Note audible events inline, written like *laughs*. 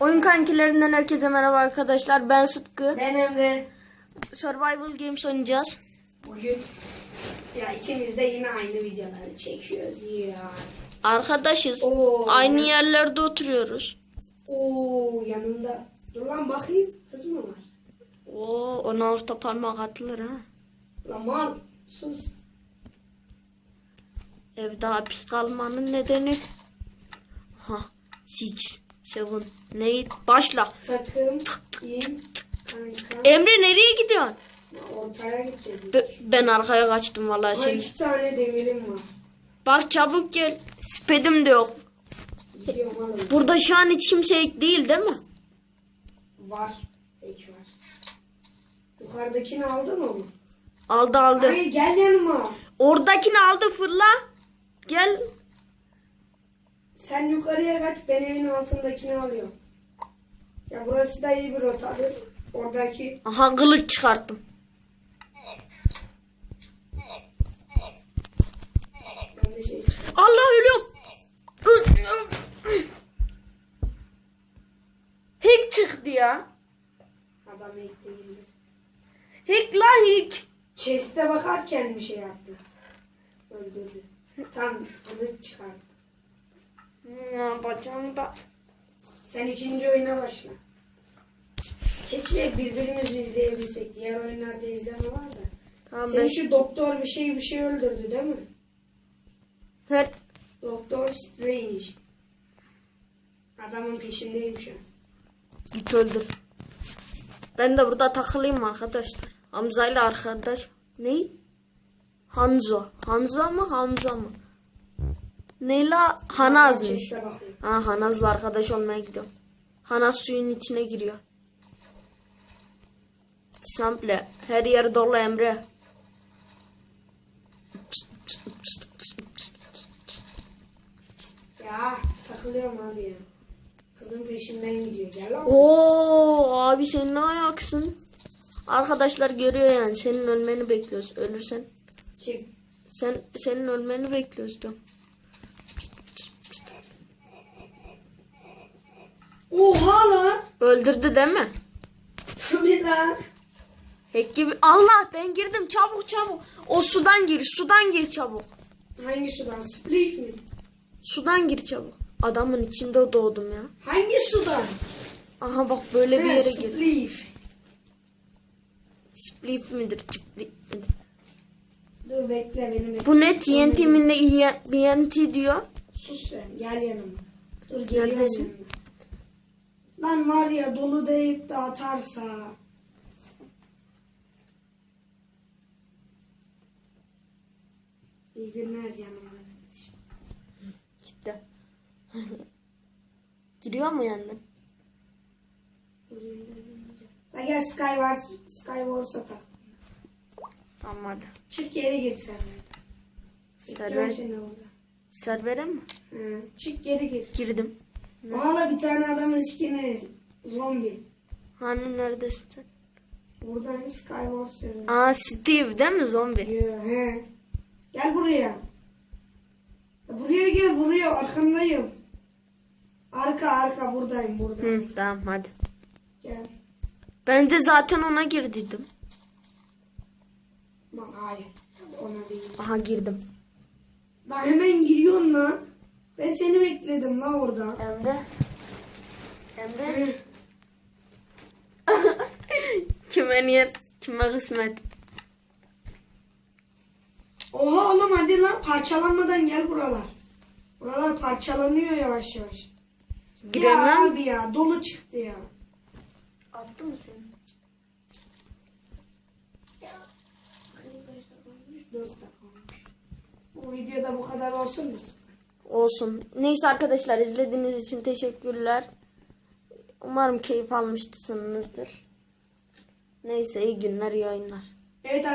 Oyun kankilerinden herkese merhaba arkadaşlar. Ben Sıtkı. Ben Emre. Survival Games oynayacağız. Bugün ya ikimiz de yine aynı videoları çekiyoruz ya. Arkadaşız. Oo. Aynı yerlerde oturuyoruz. Oo yanımda. Dur lan bakayım. Kız mı var? Oo, ona orta parmak atılır ha. Lan mal. Sus. Evde hapis kalmanın nedeni. Ha, six, seven, eight. Başla. Sakın in. Kanka. Emre nereye gidiyorsun? Ortaya gideceğiz. Be- ben arkaya kaçtım vallahi Ama seni. iki tane demirim var. Bak çabuk gel. Spedim de yok. Gidiyorum oğlum. Burada şu an hiç kimse değil değil mi? Var. Peki var. Yukarıdakini aldı mı bu? Aldı aldı. Hayır gel yanıma. Oradakini aldı fırla. Gel. Sen yukarıya kaç ben evin altındakini alıyorum. Ya burası da iyi bir rotadır. Oradaki Aha kılıç çıkarttım. şey. Allah ölüyorum. Hack çıktı ya. Adam ilk değildir. Hack la hack. Chest'e bakarken bir şey yaptı. Öldürdü. Tam kılıç çıkardı. Ya bacağım da. Sen ikinci oyuna başla. Keşke birbirimizi izleyebilsek. Diğer oyunlarda izleme var da. Tamam ben. Senin şu doktor bir şey bir şey öldürdü değil mi? Evet. Doktor Strange. Adamın peşindeyim şu an. Git öldür. Ben de burada takılayım arkadaşlar. Hamza ile arkadaş. Ne? Hanzo. Hanzo mı Hamza mı? Neyla Hanazmış. Ha Hanaz'la arkadaş olmaya gidiyorum. Hanaz suyun içine giriyor. Sample. Her yer dolu Emre. Ya takılıyorum abi ya. Kızın peşinden gidiyor. Gel lan. Oo abi sen ne ayaksın? Arkadaşlar görüyor yani senin ölmeni bekliyoruz. Ölürsen Kim? sen senin ölmeni bekliyoruz diyorum. Oha lan. Öldürdü değil mi? Tabii lan. Hack gibi. Allah ben girdim çabuk çabuk. O sudan gir sudan gir çabuk. Hangi sudan? Split mi? Sudan gir çabuk. Adamın içinde doğdum ya. Hangi sudan? Aha bak böyle bir He, yere gir. Split. Spliff midir? Cipli midir? Dur bekle beni bekle. Bu ne TNT mi ne TNT diyor. Sus sen gel yanıma. Dur geliyorum Neredesin? yanına. Lan var ya dolu deyip de atarsa. İyi günler canım arkadaşım. Gitti. *laughs* Giriyor mu yandan? La gel Skywars, Skywars'a tak. Tamam hadi. Çık geri gir sen. Server, Bekliyorum seni orada. servere mi? Hı, çık geri gir. Girdim. Valla bir tane adamın skini zombi. Hani neredesin sen? Buradayım Skywars yazıyor. Aa Steve değil mi zombi? Diyor, He. Gel buraya. Ya Buraya gel buraya arkandayım. Arka arka buradayım burada. Hı, tamam hadi. Gel. Ben de zaten ona girdiydim. Bak hayır. Ona değil. Aha girdim. Lan hemen giriyorsun lan. Ben seni bekledim la orada. Emre. Emre. *laughs* Kime niyet, kime kısmet. Oha oğlum hadi lan parçalanmadan gel buralar. Buralar parçalanıyor yavaş yavaş. Ya Giremem. abi ya dolu çıktı ya. Attı mı seni? Bu videoda bu kadar olsun mu? Olsun. Neyse arkadaşlar izlediğiniz için teşekkürler. Umarım keyif almışsınızdır. Neyse iyi günler, iyi oyunlar. Evet